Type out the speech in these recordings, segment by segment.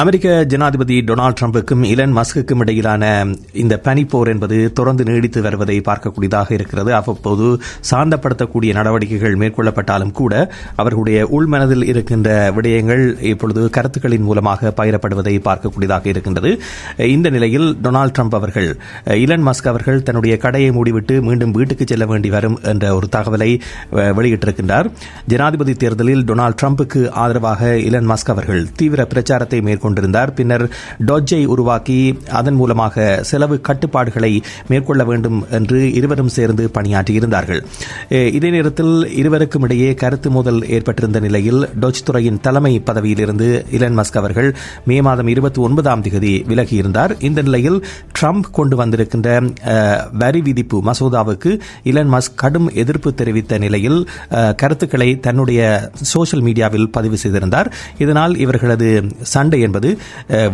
அமெரிக்க ஜனாதிபதி டொனால்டு ட்ரம்புக்கும் இலன் மஸ்குக்கும் இடையிலான இந்த பனிப்போர் என்பது தொடர்ந்து நீடித்து வருவதை பார்க்கக்கூடியதாக இருக்கிறது. அவ்வப்போது சாந்தப்படுத்தக்கூடிய நடவடிக்கைகள் மேற்கொள்ளப்பட்டாலும் கூட அவர்களுடைய உள்மனதில் இருக்கின்ற விடயங்கள் இப்பொழுது கருத்துக்களின் மூலமாக பயிரப்படுவதை பார்க்கக்கூடியதாக இருக்கின்றது. இந்த நிலையில் டொனால்டு ட்ரம்ப் அவர்கள் இலன் மஸ்க் அவர்கள் தன்னுடைய கடையை மூடிவிட்டு மீண்டும் வீட்டுக்கு செல்ல வேண்டி வரும் என்ற ஒரு தகவலை வெளியிட்டிருக்கின்றார். ஜனாதிபதி தேர்தலில் டொனால்டு ட்ரம்புக்கு ஆதரவாக இலன் மஸ்க் அவர்கள் தீவிர பிரச்சாரத்தை மேற்கொண்டு கொண்டிருந்தார். பின்னர் டொஜ்ஜை உருவாக்கி அதன் மூலமாக செலவு கட்டுப்பாடுகளை மேற்கொள்ள வேண்டும் என்று இருவரும் சேர்ந்து பணியாற்றியிருந்தார்கள். இதே நேரத்தில் இருவருக்கும் இடையே கருத்து மோதல் ஏற்பட்டிருந்த நிலையில் டொஜ் துறையின் தலைமை பதவியிலிருந்து இலன் மஸ்க் அவர்கள் மே மாதம் இருபத்தி ஒன்பதாம் தேதி விலகியிருந்தார். இந்த நிலையில் ட்ரம்ப் கொண்டு வந்திருக்கின்ற வரி விதிப்பு மசோதாவுக்கு இலன் மஸ்க் கடும் எதிர்ப்பு தெரிவித்த நிலையில் கருத்துக்களை தன்னுடைய சோசியல் மீடியாவில் பதிவு செய்திருந்தார். இதனால் இவர்களது சண்டை என்பது என்பது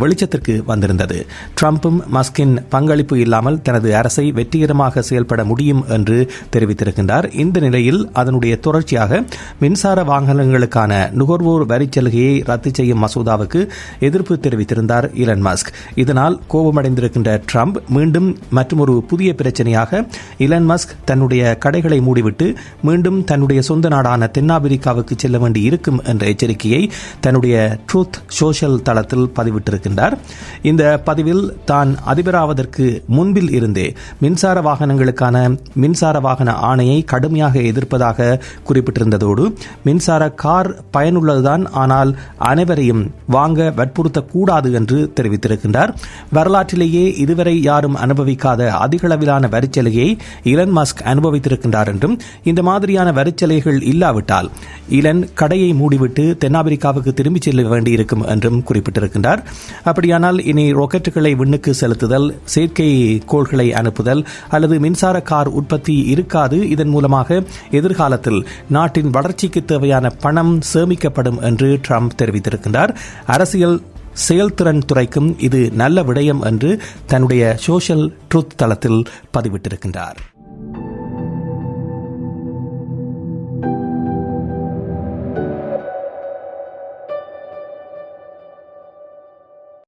வெளிச்சத்திற்கு வந்திருந்தது. ட்ரம்ப்பும் மஸ்கின் பங்களிப்பு இல்லாமல் தனது அரசை வெற்றிகரமாக செயல்பட முடியும் என்று தெரிவித்திருக்கின்றார். இந்த நிலையில் அதனுடைய தொடர்ச்சியாக மின்சார வாகனங்களுக்கான நுகர்வோர் வரிச் சலுகையை ரத்து செய்யும் மசோதாவுக்கு எதிர்ப்பு தெரிவித்திருந்தார் இலன் மஸ்க். இதனால் கோபமடைந்திருக்கின்ற ட்ரம்ப் மீண்டும் மற்றொரு புதிய பிரச்சனையாக இலன் மஸ்க் தன்னுடைய கடைகளை மூடிவிட்டு மீண்டும் தன்னுடைய சொந்த நாடான தென்னாப்பிரிக்காவுக்கு செல்ல வேண்டி இருக்கும் என்ற எச்சரிக்கையை தன்னுடைய ட்ரூத் சோஷியல் தளத்தில் பதிவிட்டிருக்கின்றார். இந்த பதிவில் தான் அதிபராவதற்கு முன்பில் இருந்தே மின்சார வாகனங்களுக்கான மின்சார வாகன ஆணையை கடுமையாக எதிர்ப்பதாக குறிப்பிட்டிருந்ததோடு மின்சார கார் பயனுள்ளதுதான் ஆனால் அனைவரையும் வாங்க வற்புறுத்தக்கூடாது என்று தெரிவித்திருக்கின்றார். வரலாற்றிலேயே இதுவரை யாரும் அனுபவிக்காத அதிகளவிலான வரிச்சலையை இலன் மஸ்க் அனுபவித்திருக்கின்றார் என்றும் இந்த மாதிரியான வரிச்சலைகள் இல்லாவிட்டால் இலன் கடையை மூடிவிட்டு தென்னாப்பிரிக்காவுக்கு திரும்பிச் செல்ல வேண்டியிருக்கும் என்றும் குறிப்பிட்டிருக்கின்றார் அப்படியானால் இனி ராக்கெட்டுகளை விண்ணுக்கு செலுத்துதல் செயற்கை கோள்களை அனுப்புதல் அல்லது மின்சார கார் உற்பத்தி இருக்காது. இதன் மூலமாக எதிர்காலத்தில் நாட்டின் வளர்ச்சிக்கு தேவையான பணம் சேமிக்கப்படும் என்று ட்ரம்ப் தெரிவித்திருக்கின்றார். அரசியல் செயல்திறன் துறைக்கும் இது நல்ல விடயம் என்று தன்னுடைய சோஷியல் ட்ரூத் தளத்தில் பதிவிட்டிருக்கின்றார்.